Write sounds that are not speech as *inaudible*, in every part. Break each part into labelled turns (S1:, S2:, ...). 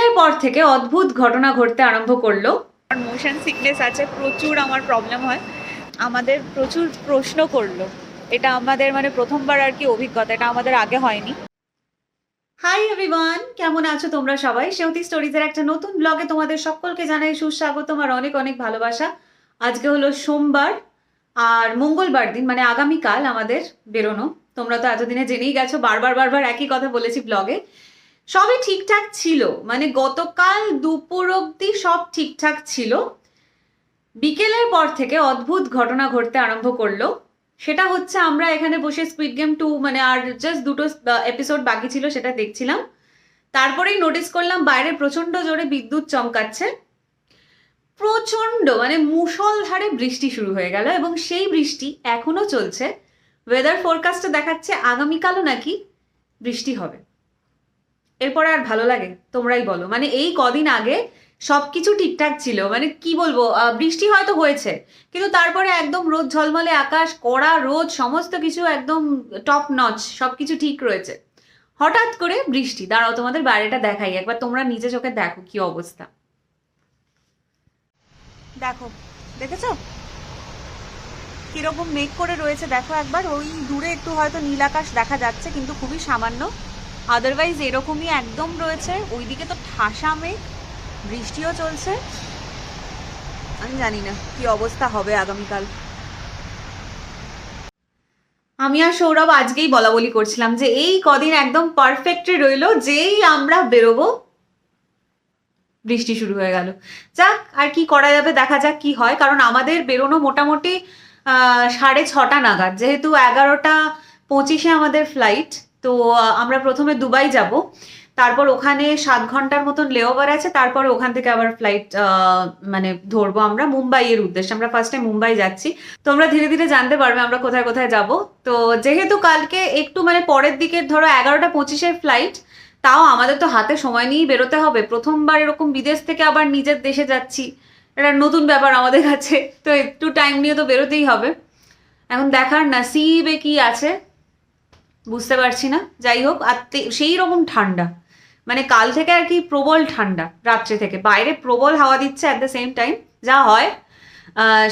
S1: বিকেলের পর থেকে অদ্ভুত ঘটনা ঘটতে আরম্ভ করল।
S2: আমার মোশন সিকনেস আছে প্রচুর আমার প্রবলেম হয়। আমাদের প্রচুর প্রশ্ন করল। এটা আমাদের মানে প্রথমবার আর কি অভিজ্ঞতা এটা আমাদের আগে হয়নি।
S1: হাই এভরিওয়ান কেমন আছো তোমরা সবাই? সেউতি স্টোরিজের একটা নতুন ব্লগে তোমাদের সকলকে জানাই সুস্বাগতম আর অনেক অনেক ভালোবাসা। আজকে হলো সোমবার আর মঙ্গলবার দিন মানে আগামীকাল আমাদের বেরোনো। তোমরা তো এতদিনে জেনেই গেছো বারবার বারবার একই কথা বলেছি ব্লগে সবই ঠিকঠাক ছিল। মানে গতকাল দুপুর অবধি সব ঠিকঠাক ছিল। বিকেলের পর থেকে অদ্ভুত ঘটনা ঘটতে আরম্ভ করল। সেটা হচ্ছে আমরা এখানে বসে স্কুইড গেম টু মানে আর জাস্ট দুটো এপিসোড বাকি ছিল সেটা দেখছিলাম। তারপরেই নোটিস করলাম বাইরে প্রচণ্ড জোরে বিদ্যুৎ চমকাচ্ছে। প্রচণ্ড মানে মুষলধারে বৃষ্টি শুরু হয়ে গেল এবং সেই বৃষ্টি এখনও চলছে। ওয়েদার ফোরকাস্টে দেখাচ্ছে আগামীকালও নাকি বৃষ্টি হবে। এরপরে আর ভালো লাগে, তোমরাই বলো। মানে এই কদিন আগে সবকিছু ঠিকঠাক ছিল মানে কি বলব বৃষ্টি হয়তো হয়েছে, কিন্তু তারপরে একদম রোদ ঝলমলে আকাশ, কড়া রোদ, সমস্ত কিছু একদম টপ নচ সবকিছু ঠিক রয়েছে। হঠাৎ করে বৃষ্টি, দাঁড়াও তোমাদের বাইরেটা দেখাই, একবার তোমরা নিজে চোখে দেখো কি অবস্থা।
S2: দেখো, দেখেছ? কীরকম মেঘ করে রয়েছে, দেখো একবার, ওই দূরে একটু হয়তো নীল আকাশ দেখা যাচ্ছে, কিন্তু খুবই সামান্য। আদারওয়াইজ এরকমই একদম রয়েছে। ওইদিকে তো ঠাসা মেঘ, বৃষ্টিও চলছে। আমি জানি না কি অবস্থা হবে আগামীকাল।
S1: আমি আর সৌরভ আজকেই বলা বলি করছিলাম যে এই কদিন একদম পারফেক্টে রইল, যেই আমরা বেরোবো, বৃষ্টি শুরু হয়ে গেল। যাক, আর কি করা যাবে, দেখা যাক কি হয়। কারণ আমাদের বেরোনো মোটামুটি সাড়ে ছটা নাগাদ। যেহেতু এগারোটা পঁচিশে আমাদের ফ্লাইট তো আমরা প্রথমে দুবাই যাব। তারপর ওখানে সাত ঘণ্টার মতন লেওভার আছে, তারপর ওখান থেকে আবার ফ্লাইট মানে ধরবো আমরা মুম্বাইয়ের উদ্দেশ্যে। আমরা ফার্স্টে মুম্বাই যাচ্ছি। তোমরা ধীরে ধীরে জানতে পারবে আমরা কোথায় কোথায় যাব। তো, যেহেতু কালকে একটু মানে পরের দিকে ধরো এগারোটা পঁচিশের ফ্লাইট তাও আমাদের তো হাতে সময় নিয়েই বেরোতে হবে। প্রথমবার এরকম বিদেশ থেকে আবার নিজের দেশে যাচ্ছি। এটা নতুন ব্যাপার আমাদের কাছে। তো একটু টাইম নিয়ে তো বেরোতেই হবে। এখন দেখার নাসিবে কি আছে? বুঝতে পারছি না। যাই হোক, আর সেই রকম ঠান্ডা। মানে কাল থেকে আর কি প্রবল ঠান্ডা রাত্রে থেকে। বাইরে প্রবল হাওয়া দিচ্ছে অ্যাট দ্য সেম টাইম যা হয়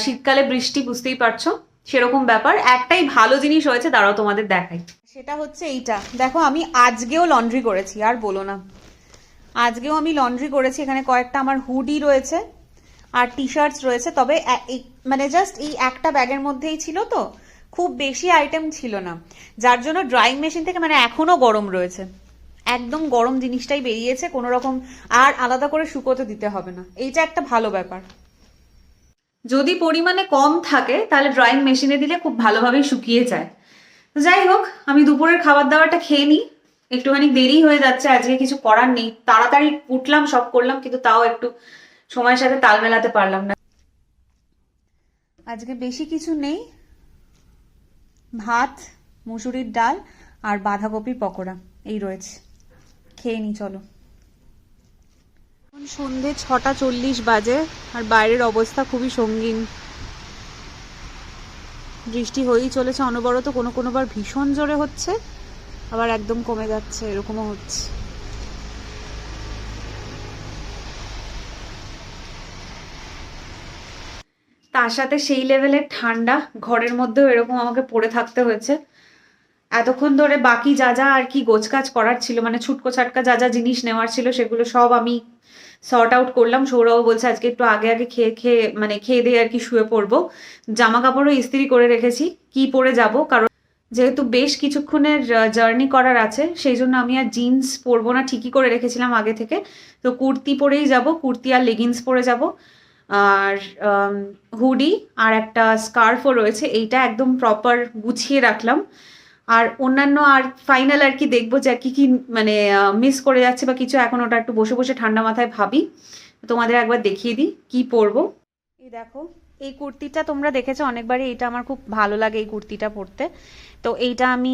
S1: শীতকালে বৃষ্টি, বুঝতেই পারছ? সেরকম ব্যাপার। একটাই ভালো জিনিস হয়েছে, দাঁড়াও তোমাদের দেখাই।
S2: সেটা হচ্ছে এইটা। দেখো, আমি আজকেও লন্ড্রি করেছি, আর বলো না। আজকেও আমি লন্ড্রি করেছি, এখানে কয়েকটা আমার হুডি রয়েছে, আর টি শার্টস রয়েছে। তবে মানে জাস্ট এই একটা ব্যাগের মধ্যেই ছিল তো। খুব বেশি আইটেম ছিল না। যার জন্য ড্রাইং মেশিন থেকে মানে এখনও গরম রয়েছে। একদম গরম জিনিসটাই বেরিয়েছে কোনো রকম আর আলাদা করে শুকোতে দিতে হবে না। এইটা একটা ভালো ব্যাপার।
S1: যদি পরিমাণে কম থাকে তাহলে ড্রয়িং মেশিনে দিলে খুব ভালোভাবেই শুকিয়ে যায়। তো যাই হোক আমি দুপুরের খাবার দাবারটা খেয়ে নিই। একটুখানি দেরি হয়ে যাচ্ছে আজকে কিছু করার নেই। তাড়াতাড়ি উঠলাম সব করলাম কিন্তু তাও একটু সময়ের সাথে তাল মেলাতে পারলাম না।
S2: আজকে বেশি কিছু নেই। ভাত, মুসুরির ডাল আর বাঁধাকপির পকোড়া, এই রয়েছে। খেয়ে নি, চলো। সন্ধে ছটা চল্লিশ বাজে আর বাইরের অবস্থা খুবই সঙ্গীন। বৃষ্টি হয়েই চলেছে, অনবরত কোনো কোনোবার ভীষণ জোরে হচ্ছে, আবার একদম কমে যাচ্ছে, এরকমও হচ্ছে।
S1: তার সাথে সেই লেভেলের ঠান্ডা ঘরের মধ্যেও এরকম আমাকে পড়ে থাকতে হয়েছে। এতক্ষণ ধরে বাকি যা যা আর কি গোছকাজ করার ছিল মানে ছুটকো ছাটকা যা যা জিনিস নেওয়ার ছিল সেগুলো সব আমি সর্ট আউট করলাম। সৌরভ বলছে, আজকে একটু আগে আগে খেয়ে খেয়ে মানে খেয়ে দিয়ে আর কি শুয়ে পড়ব। জামা কাপড়ও ইস্ত্রি করে রেখেছি, কি পরে যাব? কারণ যেহেতু বেশ কিছুক্ষণের জার্নি করার আছে, সেই জন্য আমি আর জিন্স পরবো না। ঠিকই করে রেখেছিলাম আগে থেকে। তো কুর্তি পরেই যাব, কুর্তি আর লেগিংস পরে যাব। আর হুডি আর একটা স্কার্ফও রয়েছে, এইটা একদম প্রপার গুছিয়ে রাখলাম। আর অন্যান্য আর ফাইনাল আর কি দেখব যে কি কি মানে মিস করে যাচ্ছে বা কিছু এখন ওটা একটু বসে বসে ঠান্ডা মাথায় ভাবি। তোমাদের একবার দেখিয়ে দিই কি পরবো।
S2: এই দেখো, এই কুর্তিটা তোমরা দেখেছ অনেকবারই এটা আমার খুব ভালো লাগে এই কুর্তিটা পরতে। তো এইটা আমি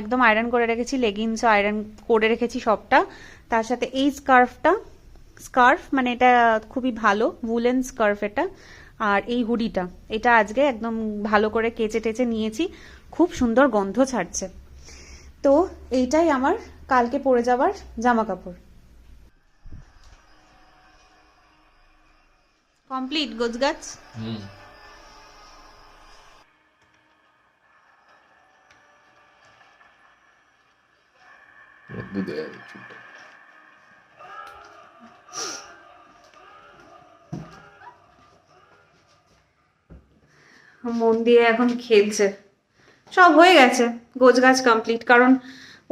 S2: একদম আয়রন করে রেখেছি লেগিংসও আয়রন করে রেখেছি সবটা। তার সাথে এই স্কার্ফটা স্কার্ফ মানে এটা খুবই ভালো উলেন স্কার্ফ এটা। আর এই হুডিটা, এটা আজকে একদম ভালো করে কেচে টেচে নিয়েছি, খুব সুন্দর গন্ধ ছাড়ছে। তো এইটাই আমার কালকে পরে যাওয়ার জামা কাপড়
S3: কমপ্লিট গোজগাছ
S4: হুম।
S1: মন দিয়ে এখন খেলছে। সব হয়ে গেছে গোছ গাছ কমপ্লিট কারণ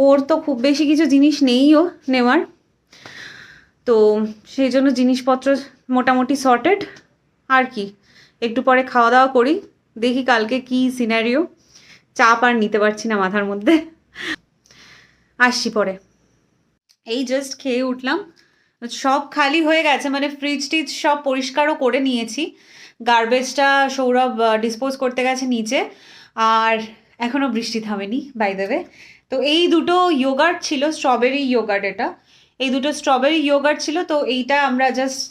S1: ওর তো খুব বেশি কিছু জিনিস নেইও নেওয়ার। তো সেই জন্য জিনিসপত্র মোটামুটি সর্টেড আর কি, একটু পরে খাওয়া দাওয়া করি, দেখি কালকে কি সিনারিও চাপ আর নিতে পারছি না মাথার মধ্যে। আসছি পরে। এই জাস্ট খেয়ে উঠলাম। সব খালি হয়ে গেছে মানে ফ্রিজ টিজ সব পরিষ্কারও করে নিয়েছি। গার্বেজটা সৌরভ ডিসপোজ করতে গেছে নিচে। আর এখনও বৃষ্টি থামেনি বাই দেবে তো এই দুটো ইয়োগার্ট ছিল স্ট্রবেরি ইয়োগার্ট এটা। এই দুটো স্ট্রবেরি ইয়োগার্ট ছিল, তো এইটা আমরা জাস্ট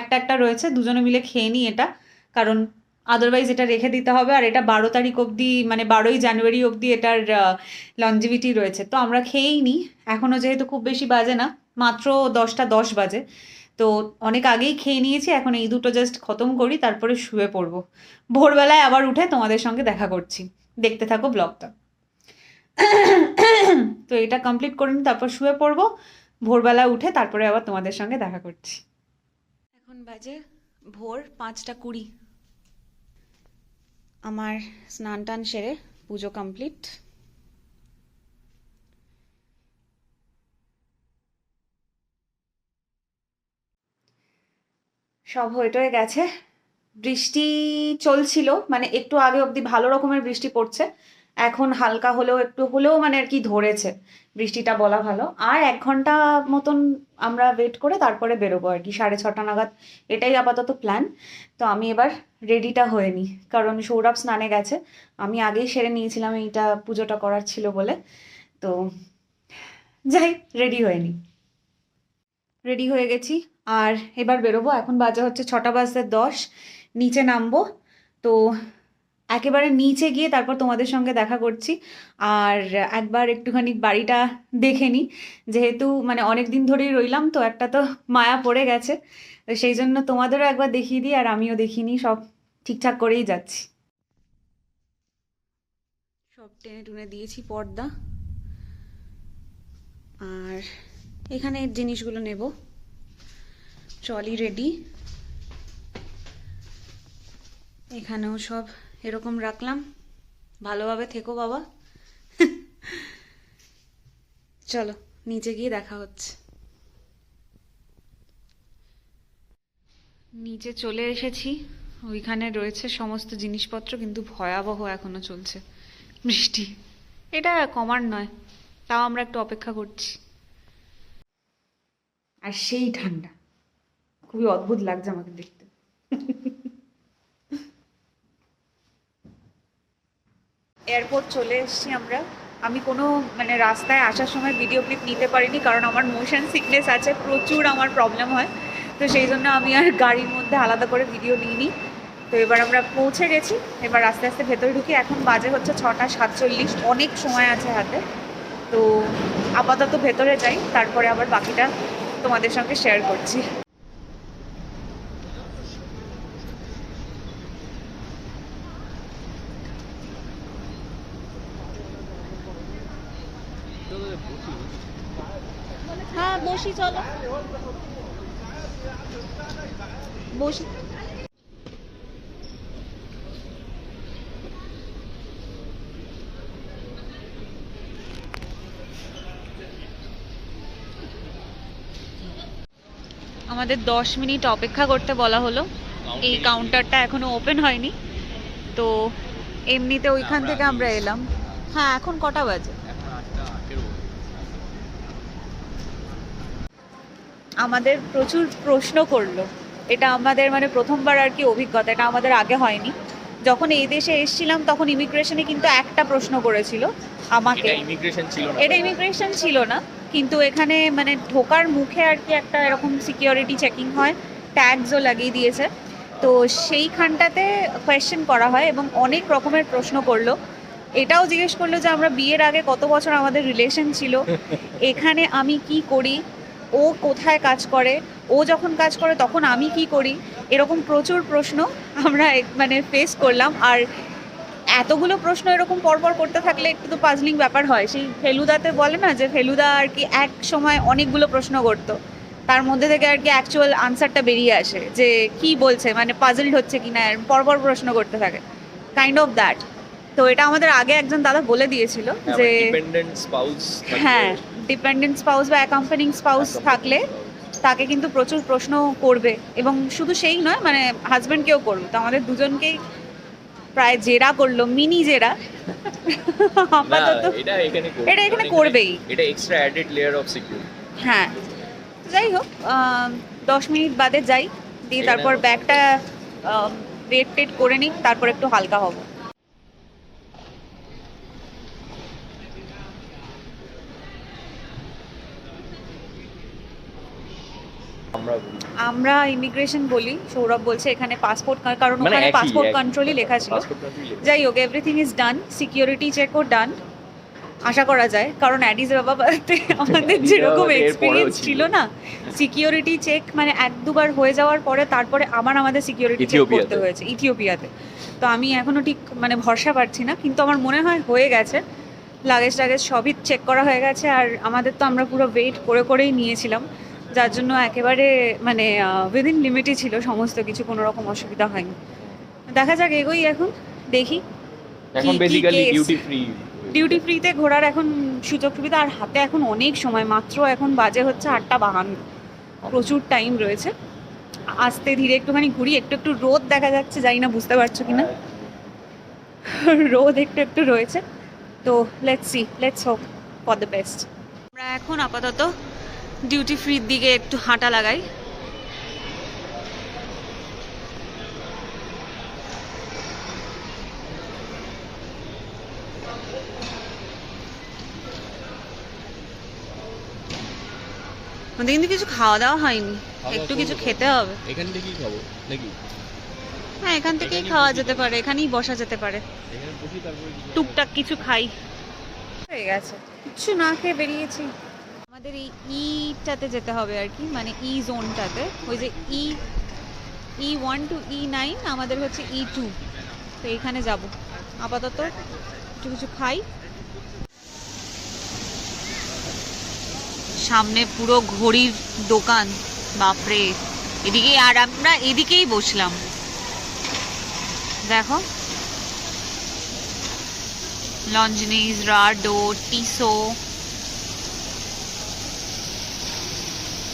S1: একটা একটা রয়েছে, দুজনে মিলে খেয়ে নিই এটা। কারণ আদারওয়াইজ এটা রেখে দিতে হবে, আর এটা বারো তারিখ অবধি মানে বারোই জানুয়ারি অবধি এটার লঞ্জিভিটি রয়েছে। তো আমরা খেয়েই নিই। এখনও যেহেতু খুব বেশি বাজে না, মাত্র দশটা দশ বাজে। তো অনেক আগেই খেয়ে নিয়েছি, এখন এই দুটো জাস্ট খতম করি, তারপরে শুয়ে পড়ব। ভোরবেলায় আবার উঠে তোমাদের সঙ্গে দেখা করছি। দেখতে থাকো ব্লগটা। তো এটা কমপ্লিট করে তারপর শুয়ে পড়ব। ভোরবেলা উঠে তারপরে আবার তোমাদের সঙ্গে দেখা করছি।
S3: এখন বাজে ভোর পাঁচটা কুড়ি। আমার স্নান টান সেরে পুজো কমপ্লিট
S1: সব হয়ে টয়ে গেছে। বৃষ্টি চলছিল মানে একটু আগে অবধি ভালো রকমের বৃষ্টি পড়ছে, এখন হালকা হলেও একটু হলেও মানে আর কি ধরেছে, বৃষ্টিটা বলা ভালো। আর এক ঘণ্টা মতন আমরা ওয়েট করে তারপরে বেরোবো আর কি, সাড়ে ছটা নাগাদ, এটাই আপাতত প্ল্যান তো আমি এবার রেডিটা হয়ে নিই, কারণ সৌরভ স্নানে গেছে, আমি আগেই সেরে নিয়েছিলাম এইটা পুজোটা করার ছিল বলে। তো যাই রেডি হয়ে নিই। রেডি হয়ে গেছি আর এবার বেরোবো। এখন বাজে হচ্ছে ছটা বাজতে দশ। নিচে নামবো। তো একেবারে নিচে গিয়ে তারপর তোমাদের সঙ্গে দেখা করছি। আর একবার একটুখানি বাড়িটা দেখে নিই। যেহেতু মানে অনেক দিন ধরেই রইলাম, তো একটা তো মায়া পড়ে গেছে। সেই জন্য তোমাদেরও একবার দেখিয়ে দিই, আর আমিও দেখিনি সব ঠিকঠাক করেই যাচ্ছি।
S3: সব টেনে টুনে দিয়েছি পর্দা। আর এখানে জিনিসগুলো নেব। ট্রলি রেডি এখানেও সব এরকম রাখলাম। ভালোভাবে থেকো বাবা। *laughs* চলো, নিচে গিয়ে দেখা হচ্ছে। নিচে চলে এসেছি। ওইখানে রয়েছে সমস্ত জিনিসপত্র, কিন্তু ভয়াবহ এখনও চলছে। বৃষ্টি। এটা কমার নয়, তাও আমরা একটু অপেক্ষা করছি।
S1: আর সেই ঠান্ডা। খুবই অদ্ভুত লাগছে আমাকে দেখতে। এয়ারপোর্ট চলে এসেছি আমরা। আমি কোনো মানে রাস্তায় আসার সময় ভিডিও ক্লিপ নিতে পারিনি, কারণ আমার মোশন সিকনেস আছে, প্রচুর আমার প্রবলেম হয়। তো সেই জন্য আমি আর গাড়ির মধ্যে আলাদা করে ভিডিও নিইনি। তো এবার আমরা পৌঁছে গেছি, এবার আস্তে আস্তে ভেতরে ঢুকি। এখন বাজে হচ্ছে ছটা সাতচল্লিশ, অনেক সময় আছে হাতে। তো আপাতত ভেতরে যাই, তারপরে আবার বাকিটা তোমাদের সঙ্গে শেয়ার করছি
S3: হ্যাঁ বসি চলো। বসি। আমাদের দশ মিনিট অপেক্ষা করতে বলা হলো। এই কাউন্টারটা এখনও ওপেন হয়নি। তো এমনিতে ওইখান থেকে আমরা এলাম। হ্যাঁ এখন কটা বাজে?
S1: আমাদের প্রচুর প্রশ্ন করল। এটা আমাদের মানে প্রথমবার আর কি অভিজ্ঞতা এটা আমাদের আগে হয়নি। যখন এই দেশে এসেছিলাম তখন ইমিগ্রেশনে কিন্তু একটা প্রশ্ন করেছিল আমাকে। এটা ইমিগ্রেশন ছিল না। কিন্তু এখানে মানে ঢোকার মুখে আর কি একটা এরকম সিকিউরিটি চেকিং হয় ট্যাগসও লাগিয়ে দিয়েছে। তো সেইখানটাতে কোয়েশ্চেন করা হয় এবং অনেক রকমের প্রশ্ন করল। এটাও জিজ্ঞেস করল যে আমরা বিয়ের আগে কত বছর আমাদের রিলেশন ছিল? *laughs* এখানে আমি কি করি? ও কোথায় কাজ করে ও যখন কাজ করে তখন আমি কি করি? এরকম প্রচুর প্রশ্ন আমরা মানে ফেস করলাম। আর এতগুলো প্রশ্ন এরকম পরপর করতে থাকলে একটু তো পাজলিং ব্যাপার হয়। সেই ফেলুদাতে বলে না যে ফেলুদা আর কি এক সময় অনেকগুলো প্রশ্ন করতো। তার মধ্যে থেকে আর কি অ্যাকচুয়াল আনসারটা বেরিয়ে আসে যে কি বলছে? মানে পাজলড হচ্ছে কি না পরপর প্রশ্ন করতে থাকে। কাইন্ড অফ দ্যাট তো এটা আমাদের আগে একজন দাদা বলে দিয়েছিল যে হ্যাঁ। ডিপেন্ডেন্ট স্পাউস বা অ্যাকম্পানিং স্পাউস থাকলে তাকে কিন্তু প্রচুর প্রশ্ন করবে এবং শুধু সেই নয় মানে হাজব্যান্ডকেও করবে তো আমাদের দুজনকেই প্রায় জেরা করল মিনি জেরা। *laughs* আপাতত
S3: এটা এখানে
S1: করবেই।
S3: এটা extra added layer of security
S1: হ্যাঁ। যাই হোক দশ মিনিট বাদে যাই দিয়ে তারপর ব্যাগটা রেড টেড করে নিই তারপর একটু হালকা হব।
S3: আমরা বলি।
S1: আমরা ইমিগ্রেশন বলি সৌরভ বলছে এখানে পাসপোর্ট কারণ
S3: মানে
S1: ওখানে পাসপোর্ট কন্ট্রোলই লেখা ছিল। যাই হোক এভরিথিং ইজ ডান সিকিউরিটি চেকও ডান আশা করা যায় কারণ অ্যাডিস বাবাতে *laughs* আমাদের যেরকম এক্সপিরিয়েন্স
S3: ছিল।
S1: না সিকিউরিটি চেক মানে এক দুবার হয়ে যাওয়ার পরে তারপরে আবার আমাদের সিকিউরিটি চেক করতে হয়েছে ইথিওপিয়াতে তো আমি এখনও ঠিক মানে ভরসা পাচ্ছি না কিন্তু আমার মনে হয় হয়ে গেছে। লাগেজ টাগেজ সবই চেক করা হয়ে গেছে আর আমাদের তো আমরা পুরো ওয়েট করে করেই নিয়েছিলাম। যার জন্য একেবারে মানে উইদিন লিমিটই ছিল সমস্ত কিছু কোনো রকম অসুবিধা হয়নি। দেখা যাক এগোই এখন দেখি
S3: এখন বেসিক্যালি ডিউটি ফ্রি
S1: ডিউটি ফ্রিতে ঘোরার এখন সুযোগ সুবিধা আর হাতে এখন অনেক সময় মাত্র এখন বাজে হচ্ছে আটটা বাহান্ন। প্রচুর টাইম রয়েছে। আস্তে ধীরে একটুখানি ঘুরি একটু একটু রোদ দেখা যাচ্ছে জানি না বুঝতে পারছ কি না রোদ একটু একটু রয়েছে। তো let's see let's hope for the best আমরা এখন আপাতত ডিউটি ফ্রির দিকে একটু হাঁটা লাগাই। আমাদের কিন্তু কিছু খাওয়া দাওয়া হয়নি একটু কিছু খেতে হবে।
S3: এখান থেকেই খাব? নাকি?
S1: হ্যাঁ এখান থেকেই খাওয়া যেতে পারে এখানেই বসা যেতে পারে। টুকটাক কিছু খাই। হয়ে গেছে। কিছু না খেয়ে বেরিয়েছি। আমাদের এই ইটাতে যেতে হবে আর কি মানে ই জোনটাতে ওই যে ই ই ওয়ান টু ই নাইন আমাদের হচ্ছে ই টু তো এখানে যাব। আপাতত একটু কিছু খাই। সামনে পুরো ঘড়ির দোকান, বাপরে। এদিকে আর আমরা এদিকেই বসলাম। দেখো। Longines, Rado, Tissot.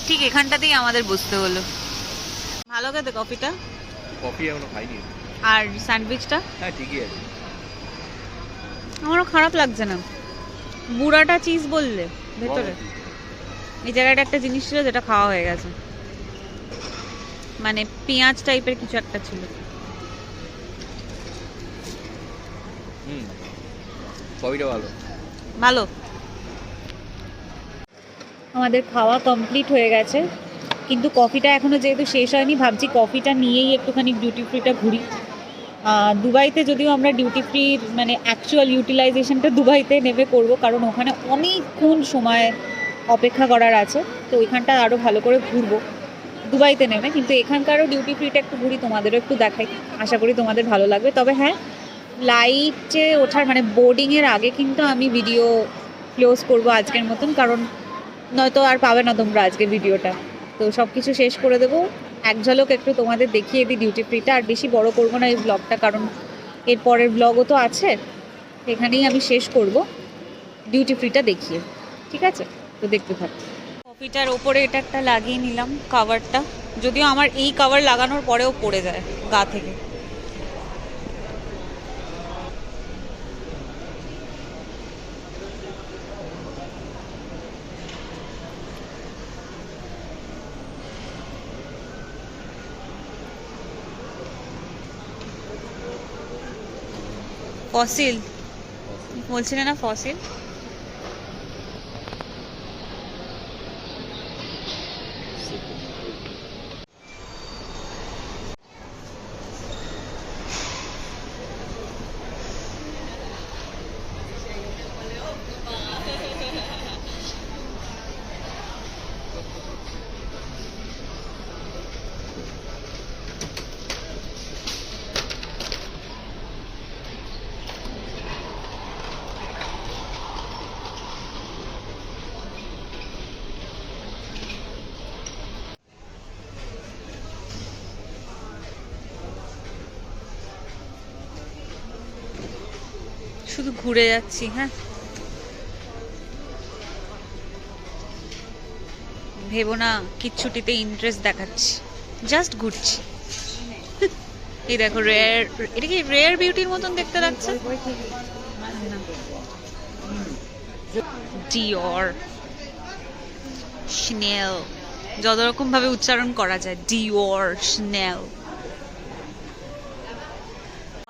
S1: ঠিক এখানটাতেই আমাদের বসতে হলো। ভালো খেতে কফিটা?
S3: কফি এখনও খাইনি।
S1: আর স্যান্ডউইচটা?
S3: হ্যাঁ ঠিকই আছে।
S1: আমারও খারাপ লাগছে না। বুড়াটা চিজ বললে ভেতরে। এই জায়গাটা একটা জিনিস ছিল যেটা খাওয়া হয়ে গেছে। মানে পেঁয়াজ টাইপের কিছু একটা ছিল।
S3: হুম। কফিটা ভালো।
S1: ভালো? আমাদের খাওয়া কমপ্লিট হয়ে গেছে। কিন্তু কফিটা এখনও যেহেতু শেষ হয়নি, ভাবছি কফিটা নিয়েই একটুখানি ডিউটি ফ্রিটা ঘুরি। দুবাইতে যদিও আমরা ডিউটি ফ্রি মানে অ্যাকচুয়াল ইউটিলাইজেশনটা দুবাইতে নেমে করব, কারণ ওখানে অনেকক্ষণ সময় অপেক্ষা করার আছে। তো ওইখানটা আরও ভালো করে ঘুরবো। দুবাইতে নেমে কিন্তু এখানকারও ডিউটি ফ্রিটা একটু ঘুরি, তোমাদেরও একটু দেখাই। আশা করি তোমাদের ভালো লাগবে। তবে হ্যাঁ লাইটে ওঠার মানে বোর্ডিংয়ের আগে কিন্তু আমি ভিডিও ক্লোজ করব আজকের মতন, কারণ নয়তো আর পাবে না তোমরা আজকে ভিডিওটা। তো সব কিছু শেষ করে দেবো। এক ঝলক একটু তোমাদের দেখিয়ে দিই ডিউটি ফ্রিটা আর বেশি বড় করব না এই ব্লগটা কারণ এর পরের ব্লগও তো আছে। এখানেই আমি শেষ করব ডিউটি ফ্রিটা দেখিয়ে। ঠিক আছে? তো দেখতে থাকো। কফিটার ওপরে এটা একটা লাগিয়ে নিলাম কাভারটা যদিও আমার এই কাভার লাগানোর পরেও পড়ে যায় গা থেকে। ফসিল। বলছিলে না ফসিল? শুধু ঘুরে যাচ্ছি হ্যাঁ। ভেবো না, কিচ্ছুটিতে ইন্টারেস্ট দেখাচ্ছি। জাস্ট ঘুরছি। এই দেখো রেয়ার এটা কি রেয়ার বিউটির মতন দেখতে লাগছে? ডিওর স্নেল যত রকম ভাবে উচ্চারণ করা যায় Dior snail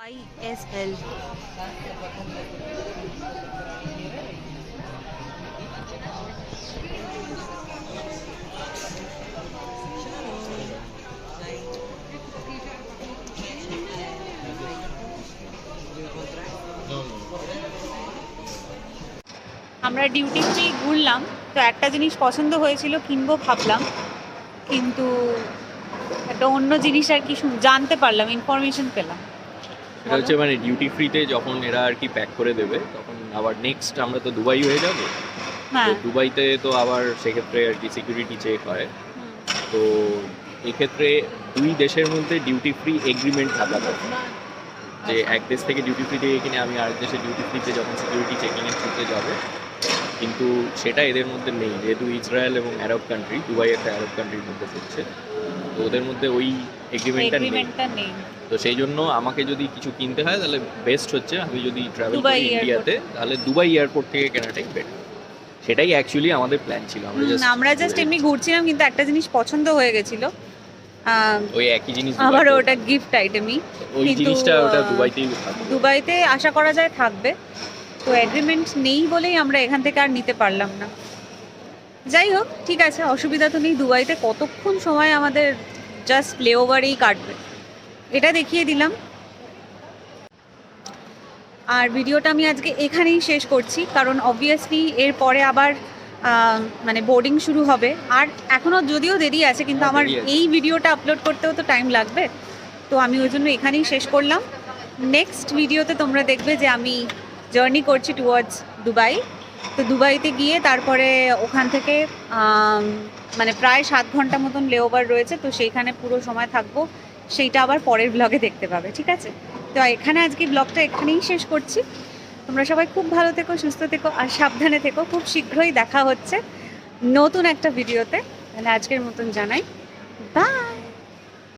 S1: I S L আমরা ডিউটি ফ্রি ঘুরলাম, তো একটা জিনিস পছন্দ হয়েছিল, কিনবো ভাবলাম। কিন্তু একটা অন্য জিনিস আর কি জানতে পারলাম ইনফরমেশন পেলাম।
S3: এটা হচ্ছে মানে ডিউটি ফ্রিতে যখন এরা আর কি প্যাক করে দেবে তখন আবার নেক্সট আমরা তো দুবাই হয়ে যাব। তো
S1: হ্যাঁ
S3: দুবাইতে তো আবার সেক্ষেত্রে আর কি সিকিউরিটি চেক হয়। তো এক্ষেত্রে দুই দেশের মধ্যে ডিউটি ফ্রি এগ্রিমেন্ট থাকা দরকার। যে এক দেশ থেকে ডিউটি ফ্রি দিয়ে কিনে আমি আরেক দেশে ডিউটি ফ্রিতে যখন সিকিউরিটি চেকিং এর থ্রুতে যাবে কিন্তু সেটা এদের মধ্যে নেই। যেহেতু ইসরায়েল এবং আরব কান্ট্রি দুবাই একটা আরব কান্ট্রির মধ্যে পড়ছে। তো ওদের মধ্যে ওই এগ্রিমেন্টটা নেই।
S1: নেই।
S3: তো সেই জন্য আমাকে যদি কিছু কিনতে হয় তাহলে বেস্ট হচ্ছে আমি যদি ট্রাভেল করি ইন্ডিয়াতে তাহলে দুবাই এয়ারপোর্ট থেকে কেনাটাই বেটার সেটাই অ্যাকচুয়ালি আমাদের প্ল্যান ছিল। আমরা জাস্ট
S1: আমরা জাস্ট এমনি ঘুরছিলাম কিন্তু একটা জিনিস পছন্দ হয়ে গেছিল।
S3: ওই একই জিনিস
S1: আবার ওটা গিফট আইটেমই
S3: ওই জিনিসটা ওটা দুবাইতেই
S1: দুবাইতে আশা করা যায় থাকবে। তো এগ্রিমেন্ট নেই বলেই আমরা এখান থেকে আর নিতে পারলাম না। যাই হোক ঠিক আছে অসুবিধা তো নেই। দুবাইতে কতক্ষণ সময় আমাদের জাস্ট লেওভারেই কাটবে। এটা দেখিয়ে দিলাম। আর ভিডিওটা আমি আজকে এখানেই শেষ করছি কারণ অবভিয়াসলি এরপরে আবার মানে বোর্ডিং শুরু হবে। আর এখনও যদিও দেরি আছে কিন্তু
S3: হ্যাঁ,
S1: আমার এই ভিডিওটা আপলোড করতেও তো টাইম লাগবে। তো আমি ওই জন্য এখানেই শেষ করলাম। নেক্সট ভিডিওতে তোমরা দেখবে যে আমি জার্নি করছি টুয়ার্ডস দুবাই তো দুবাইতে গিয়ে তারপরে ওখান থেকে মানে প্রায় সাত ঘণ্টা মতন লেওভার রয়েছে, তো সেইখানে পুরো সময় থাকব। সেইটা আবার পরের ব্লগে দেখতে পাবে, ঠিক আছে? তো এখানে আজকে ব্লগটা এখানেই শেষ করছি। তোমরা সবাই খুব ভালো থেকো, সুস্থ থেকো, আর সাবধানে থেকো। খুব শীঘ্রই দেখা হচ্ছে নতুন একটা ভিডিওতে তাহলে আজকের মতন জানাই। বাই